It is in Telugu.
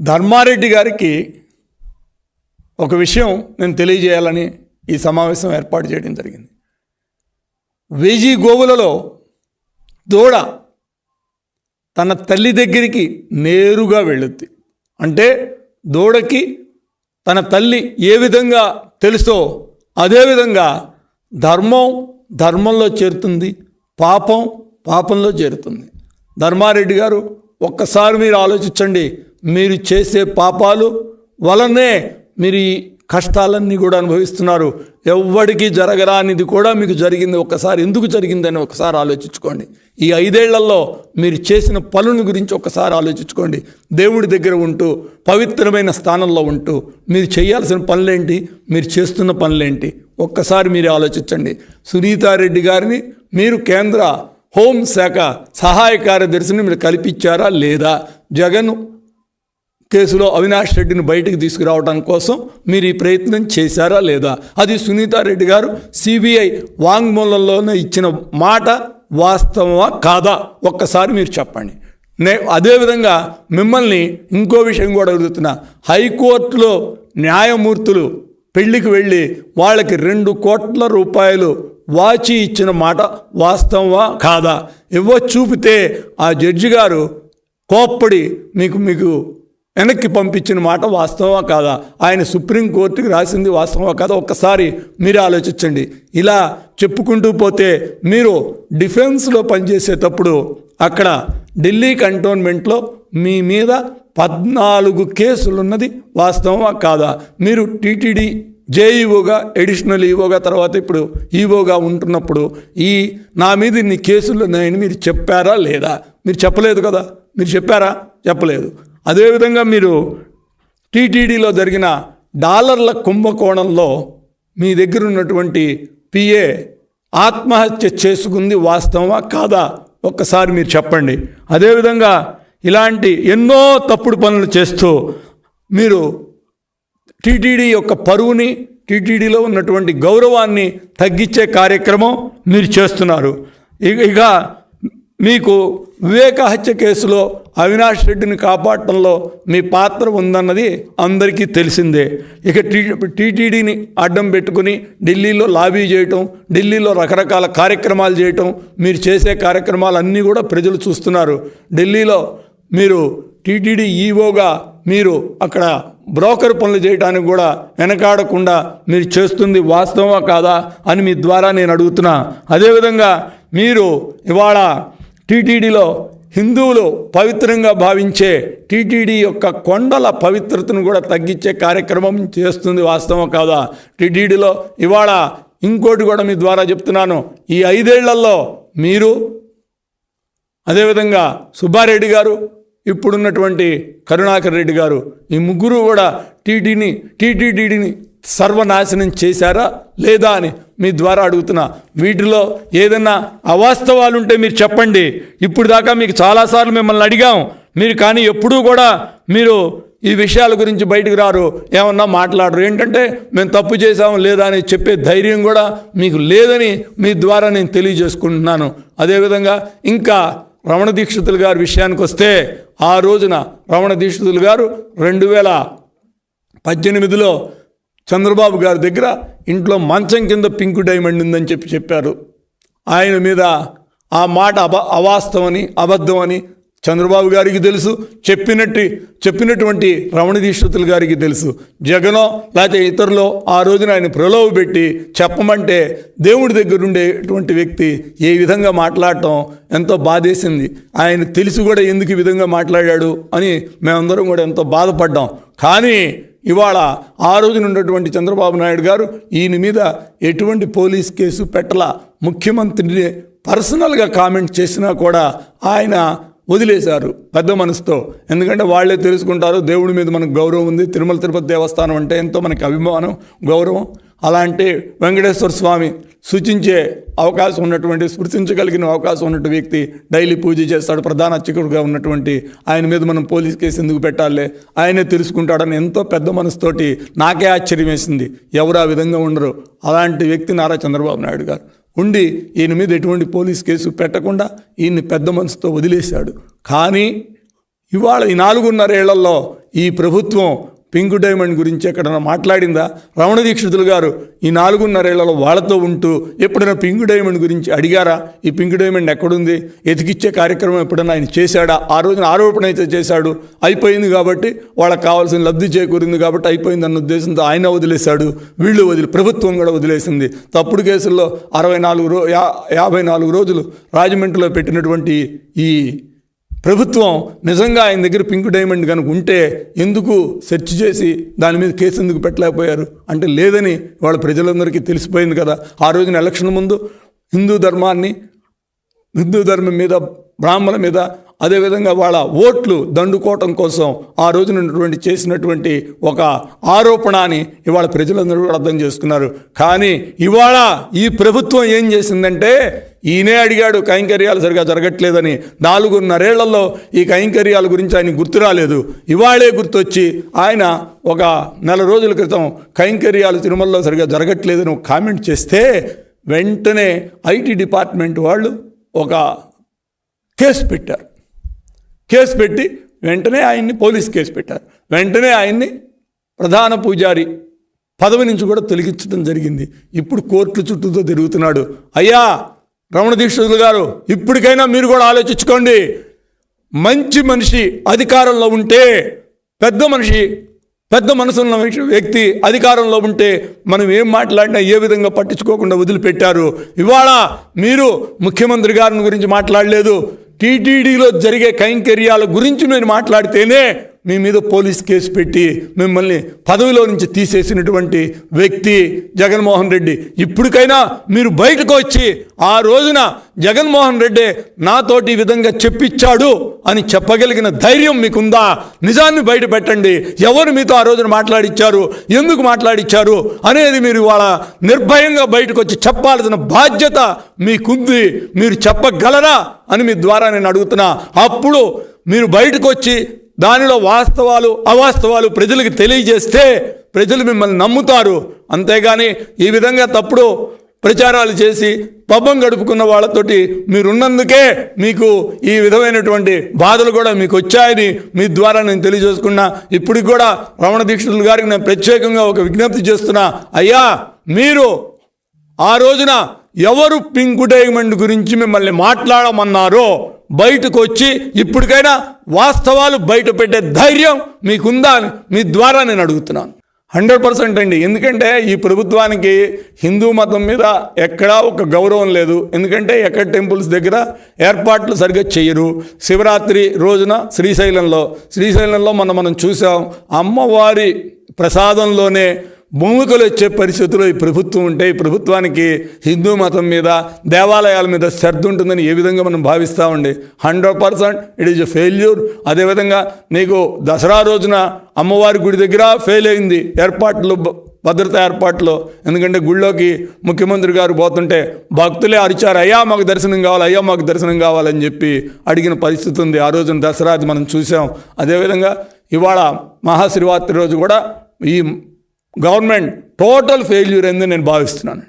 ధర్మారెడ్డి గారికి ఒక విషయం నేను తెలియజేయాలని ఈ సమావేశం ఏర్పాటు చేయడం జరిగింది. వెయ్యి గోవులలో దూడ తన తల్లి దగ్గరికి నేరుగా వెళ్ళుద్ది. అంటే దూడకి తన తల్లి ఏ విధంగా తెలుసో అదేవిధంగా ధర్మం ధర్మంలో చేరుతుంది పాపం పాపంలో చేరుతుంది. ధర్మారెడ్డి గారు ఒక్కసారి మీరు ఆలోచించండి మీరు చేసే పాపాలు వలనే మీరు ఈ కష్టాలన్నీ కూడా అనుభవిస్తున్నారు. ఎవ్వడికి జరగరానిది కూడా మీకు జరిగింది. ఒకసారి ఎందుకు జరిగిందని ఒకసారి ఆలోచించుకోండి. ఈ ఐదేళ్ళలో మీరు చేసిన పనుల గురించి ఒకసారి ఆలోచించుకోండి. దేవుడి దగ్గర ఉంటూ పవిత్రమైన స్థానంలో ఉంటూ మీరు చేయాల్సిన పనులేంటి? మీరు చేస్తున్న పనులేంటి? ఒక్కసారి మీరు ఆలోచించండి. సునీతారెడ్డి గారిని మీరు కేంద్ర హోంశాఖ సహాయ కార్యదర్శిని మీరు కల్పించారా లేదా? జగన్ కేసులో అవినాష్ రెడ్డిని బయటకు తీసుకురావడం కోసం మీరు ఈ ప్రయత్నం చేశారా లేదా? అది సునీతారెడ్డి గారు సిబిఐ వాంగ్మూలంలోనే ఇచ్చిన మాట వాస్తవమా కాదా? ఒక్కసారి మీరు చెప్పండి. నే అదేవిధంగా మిమ్మల్ని ఇంకో విషయం కూడా అడుగుతున్నా. హైకోర్టులో న్యాయమూర్తులు పెళ్ళికి వెళ్ళి వాళ్ళకి రెండు కోట్ల రూపాయలు వాచి ఇచ్చిన మాట వాస్తవమా కాదా? ఇవ్వ చూపితే ఆ జడ్జి గారు కోప్పడి మీకు మీకు వెనక్కి పంపించిన మాట వాస్తవమా కాదా? ఆయన సుప్రీంకోర్టుకి రాసింది వాస్తవమా కాదా? ఒక్కసారి మీరు ఆలోచించండి. ఇలా చెప్పుకుంటూ పోతే మీరు డిఫెన్స్లో పనిచేసేటప్పుడు అక్కడ ఢిల్లీ కంటోన్మెంట్లో మీ మీద పద్నాలుగు కేసులు ఉన్నది వాస్తవమా కాదా? మీరు టీటీడీ జేఈఓగా ఎడిషనల్ ఈవోగా తర్వాత ఇప్పుడు ఈవోగా ఉంటున్నప్పుడు ఈ నా మీద ఇన్ని కేసులు ఉన్నాయని మీరు చెప్పారా లేదా? మీరు చెప్పలేదు కదా? మీరు చెప్పారా? చెప్పలేదు. అదేవిధంగా మీరు టీటీడీలో జరిగిన డాలర్ల కుంభకోణంలో మీ దగ్గర ఉన్నటువంటి పిఏ ఆత్మహత్య చేసుకుంది వాస్తవమా కాదా? ఒక్కసారి మీరు చెప్పండి. అదేవిధంగా ఇలాంటి ఎన్నో తప్పుడు పనులు చేస్తూ మీరు టీటీడీ యొక్క పరువుని టీటీడీలో ఉన్నటువంటి గౌరవాన్ని తగ్గించే కార్యక్రమం మీరు చేస్తున్నారు. ఇక ఇక మీకు వివేక హత్య కేసులో అవినాష్ రెడ్డిని కాపాడటంలో మీ పాత్ర ఉందన్నది అందరికీ తెలిసిందే. ఇక టీ టీటీడీని అడ్డం పెట్టుకుని ఢిల్లీలో లాబీ చేయటం ఢిల్లీలో రకరకాల కార్యక్రమాలు చేయటం మీరు చేసే కార్యక్రమాలన్నీ కూడా ప్రజలు చూస్తున్నారు. ఢిల్లీలో మీరు టీటీడీ ఈవోగా మీరు అక్కడ బ్రోకర్ పనులు చేయడానికి కూడా వెనకాడకుండా మీరు చేస్తుంది వాస్తవమా కాదా అని మీ ద్వారా నేను అడుగుతున్నా. అదేవిధంగా మీరు ఇవాళ టీటీడీలో హిందువులు పవిత్రంగా భావించే టీటీడీ యొక్క కొండల పవిత్రతను కూడా తగ్గించే కార్యక్రమం చేస్తుంది వాస్తవం కాదా? టీటీడీలో ఇవాళ ఇంకోటి కూడా మీ ద్వారా చెప్తున్నాను. ఈ ఐదేళ్ళలో మీరు అదేవిధంగా సుబ్బారెడ్డి గారు ఇప్పుడున్నటువంటి కరుణాకర్ రెడ్డి గారు ఈ ముగ్గురు కూడా టీటీని టీటీడీని సర్వనాశనం చేశారా లేదా అని మీ ద్వారా అడుగుతున్నా. వీటిలో ఏదన్నా అవాస్తవాలు ఉంటే మీరు చెప్పండి. ఇప్పుడు దాకా మీకు చాలాసార్లు మిమ్మల్ని అడిగాం. మీరు కానీ ఎప్పుడూ కూడా మీరు ఈ విషయాల గురించి బయటకు రారు ఏమన్నా మాట్లాడరు. ఏంటంటే మేము తప్పు చేసాము లేదా అని చెప్పే ధైర్యం కూడా మీకు లేదని మీ ద్వారా నేను తెలియజేసుకుంటున్నాను. అదేవిధంగా ఇంకా రమణ దీక్షితులు గారి విషయానికి వస్తే ఆ రోజున రమణ దీక్షితులు గారు రెండు వేల పద్దెనిమిదిలో చంద్రబాబు గారి దగ్గర ఇంట్లో మంచం కింద పింకు డైమండ్ ఉందని చెప్పి చెప్పారు. ఆయన మీద ఆ మాట అబ అవాస్తవని అబద్ధమని చంద్రబాబు గారికి తెలుసు చెప్పినట్టు చెప్పినటువంటి రమణ దీక్షితులు గారికి తెలుసు. జగనో లేకపోతే ఇతరులో ఆ రోజున ఆయన ప్రలోభ పెట్టి చెప్పమంటే దేవుడి దగ్గర ఉండేటువంటి వ్యక్తి ఏ విధంగా మాట్లాడటం ఎంతో బాధేసింది. ఆయన తెలిసి కూడా ఎందుకు ఈ విధంగా మాట్లాడాడు అని మేమందరం కూడా ఎంతో బాధపడ్డాం. కానీ ఇవాళ ఆ రోజున ఉన్నటువంటి చంద్రబాబు నాయుడు గారు ఈయన మీద ఎటువంటి పోలీస్ కేసు పెట్టల ముఖ్యమంత్రిని పర్సనల్గా కామెంట్ చేసినా కూడా ఆయన వదిలేశారు పెద్ద మనసుతో. ఎందుకంటే వాళ్ళే తెలుసుకుంటారు దేవుడి మీద మనకు గౌరవం ఉంది. తిరుమల తిరుపతి దేవస్థానం అంటే ఎంతో మనకి అభిమానం గౌరవం. అలాంటి వెంకటేశ్వర స్వామి సూచించే అవకాశం ఉన్నటువంటి స్పృశించగలిగిన అవకాశం ఉన్నటువంటి వ్యక్తి డైలీ పూజ చేస్తాడు. ప్రధాన అర్చకుడుగా ఉన్నటువంటి ఆయన మీద మనం పోలీస్ కేసు ఎందుకు పెట్టాలి? ఆయనే తెలుసుకుంటాడని ఎంతో పెద్ద మనసుతోటి నాకే ఆశ్చర్యం వేసింది. ఎవరు ఆ విధంగా ఉండరు? అలాంటి వ్యక్తి నారా చంద్రబాబు నాయుడు గారు. ఉండి ఈయన మీద ఎటువంటి పోలీస్ కేసు పెట్టకుండా ఈయన్ని పెద్ద మనసుతో వదిలేశాడు. కానీ ఇవాళ ఈ నాలుగున్నరేళ్ళలో ఈ ప్రభుత్వం పింక్ డైమండ్ గురించి ఎక్కడైనా మాట్లాడిందా? రమణ దీక్షితులు గారు ఈ నాలుగున్నరేళ్ళలో వాళ్ళతో ఉంటూ ఎప్పుడైనా పింక్ డైమండ్ గురించి అడిగారా? ఈ పింక్ డైమండ్ ఎక్కడుంది? ఎతికిచ్చే కార్యక్రమం ఎప్పుడైనా ఆయన చేశాడా? ఆ రోజున ఆరోపణ అయితే చేశాడు. అయిపోయింది కాబట్టి వాళ్ళకి కావాల్సిన లబ్ధి చేకూరింది కాబట్టి అయిపోయింది అన్న ఉద్దేశంతో ఆయన వదిలేశాడు. వీళ్ళు వదిలి ప్రభుత్వం కూడా వదిలేసింది. తప్పుడు కేసుల్లో అరవై నాలుగు రో యా యాభై నాలుగు రోజులు రాజమండ్రిలో పెట్టినటువంటి ఈ ప్రభుత్వం నిజంగా ఆయన దగ్గర పింక్ డైమండ్ కనుక ఉంటే ఎందుకు సెర్చ్ చేసి దాని మీద కేసు ఎందుకు పెట్టలేకపోయారు? అంటే లేదని వాళ్ళ ప్రజలందరికీ తెలిసిపోయింది కదా. ఆ రోజున ఎలక్షన్ ముందు హిందూ ధర్మాన్ని హిందూ ధర్మం మీద బ్రాహ్మణుల మీద అదేవిధంగా వాళ్ళ ఓట్లు దండుకోవటం కోసం ఆ రోజునటువంటి చేసినటువంటి ఒక ఆరోపణ అని ఇవాళ ప్రజలందరూ కూడా అర్థం చేసుకున్నారు. కానీ ఇవాళ ఈ ప్రభుత్వం ఏం చేసిందంటే ఈయనే అడిగాడు కైంకర్యాలు సరిగా జరగట్లేదని. నాలుగున్నరేళ్ళలో ఈ కైంకర్యాల గురించి ఆయన గుర్తు రాలేదు. ఇవాళే గుర్తొచ్చి ఆయన ఒక నెల రోజుల క్రితం కైంకర్యాలు తిరుమలలో సరిగా జరగట్లేదని ఒక కామెంట్ చేస్తే వెంటనే ఐటీ డిపార్ట్మెంట్ వాళ్ళు ఒక కేసు పెట్టారు. కేసు పెట్టి వెంటనే ఆయన్ని పోలీస్ కేసు పెట్టారు. వెంటనే ఆయన్ని ప్రధాన పూజారి పదవి నుంచి కూడా తొలగించడం జరిగింది. ఇప్పుడు కోర్టు చుట్టూతో తిరుగుతున్నాడు. అయ్యా రమణ దీక్షితులు గారు ఇప్పటికైనా మీరు కూడా ఆలోచించుకోండి. మంచి మనిషి అధికారంలో ఉంటే పెద్ద మనిషి పెద్ద మనసున్న వ్యక్తి అధికారంలో ఉంటే మనం ఏం మాట్లాడినా ఏ విధంగా పట్టించుకోకుండా వదిలిపెట్టారు. ఇవాళ మీరు ముఖ్యమంత్రి గారిని గురించి మాట్లాడలేదు. టీటీడీలో జరిగే కైంకర్యాల గురించి నేను మాట్లాడితేనే మీ మీద పోలీస్ కేసు పెట్టి మిమ్మల్ని పదవిలో నుంచి తీసేసినటువంటి వ్యక్తి జగన్మోహన్ రెడ్డి. ఇప్పటికైనా మీరు బయటకు వచ్చి ఆ రోజున జగన్మోహన్ రెడ్డి నాతోటి ఈ విధంగా చెప్పించాడు అని చెప్పగలిగిన ధైర్యం మీకుందా? నిజాన్ని బయట పెట్టండి. ఎవరు మీతో ఆ రోజున మాట్లాడిచ్చారు? ఎందుకు మాట్లాడిచ్చారు? అనేది మీరు ఇవాళ నిర్భయంగా బయటకు వచ్చి చెప్పాల్సిన బాధ్యత మీకుంది. మీరు చెప్పగలరా అని మీ ద్వారా నేను అడుగుతున్నా. అప్పుడు మీరు బయటకు వచ్చి దానిలో వాస్తవాలు అవాస్తవాలు ప్రజలకు తెలియజేస్తే ప్రజలు మిమ్మల్ని నమ్ముతారు. అంతేగాని ఈ విధంగా తప్పుడు ప్రచారాలు చేసి పబ్బం గడుపుకున్న వాళ్ళతోటి మీరున్నందుకే మీకు ఈ విధమైనటువంటి బాధలు కూడా మీకు వచ్చాయని మీ ద్వారా నేను తెలియజేసుకున్నా. ఇప్పటికి కూడా రమణ దీక్షితులు గారికి నేను ప్రత్యేకంగా ఒక విజ్ఞప్తి చేస్తున్నా. అయ్యా మీరు ఆ రోజున ఎవరు పింక్ గురించి మిమ్మల్ని మాట్లాడమన్నారో బయటకు వచ్చి ఇప్పటికైనా వాస్తవాలు బయట పెట్టే ధైర్యం మీకుందా అని మీ ద్వారా నేను అడుగుతున్నాను. హండ్రెడ్ పర్సెంట్ అండి. ఎందుకంటే ఈ ప్రభుత్వానికి హిందూ మతం మీద ఎక్కడా ఒక గౌరవం లేదు. ఎందుకంటే ఎక్కడ టెంపుల్స్ దగ్గర ఏర్పాట్లు సరిగ్గా చేయరు. శివరాత్రి రోజున శ్రీశైలంలో శ్రీశైలంలో మనం మనం చూసాం అమ్మవారి ప్రసాదంలోనే భూమికలు వచ్చే పరిస్థితుల్లో ఈ ప్రభుత్వం ఉంటే ఈ ప్రభుత్వానికి హిందూ మతం మీద దేవాలయాల మీద శ్రద్ధ ఉంటుందని ఏ విధంగా మనం భావిస్తామండి hundred percent it is a failure. అదేవిధంగా నీకు దసరా రోజున అమ్మవారి గుడి దగ్గర ఫెయిల్ అయింది ఏర్పాట్లు భద్రతా ఏర్పాట్లు. ఎందుకంటే గుళ్ళోకి ముఖ్యమంత్రి గారు పోతుంటే భక్తులే అరిచారు అయ్యా మాకు దర్శనం కావాలి అయ్యా మాకు దర్శనం కావాలని చెప్పి అడిగిన పరిస్థితి ఉంది. ఆ రోజున దసరా అది మనం చూసాం. అదేవిధంగా ఇవాళ మహాశివరాత్రి రోజు కూడా ఈ గవర్నమెంట్ టోటల్ ఫెయిల్యూర్ అయిందని నేను భావిస్తున్నాను.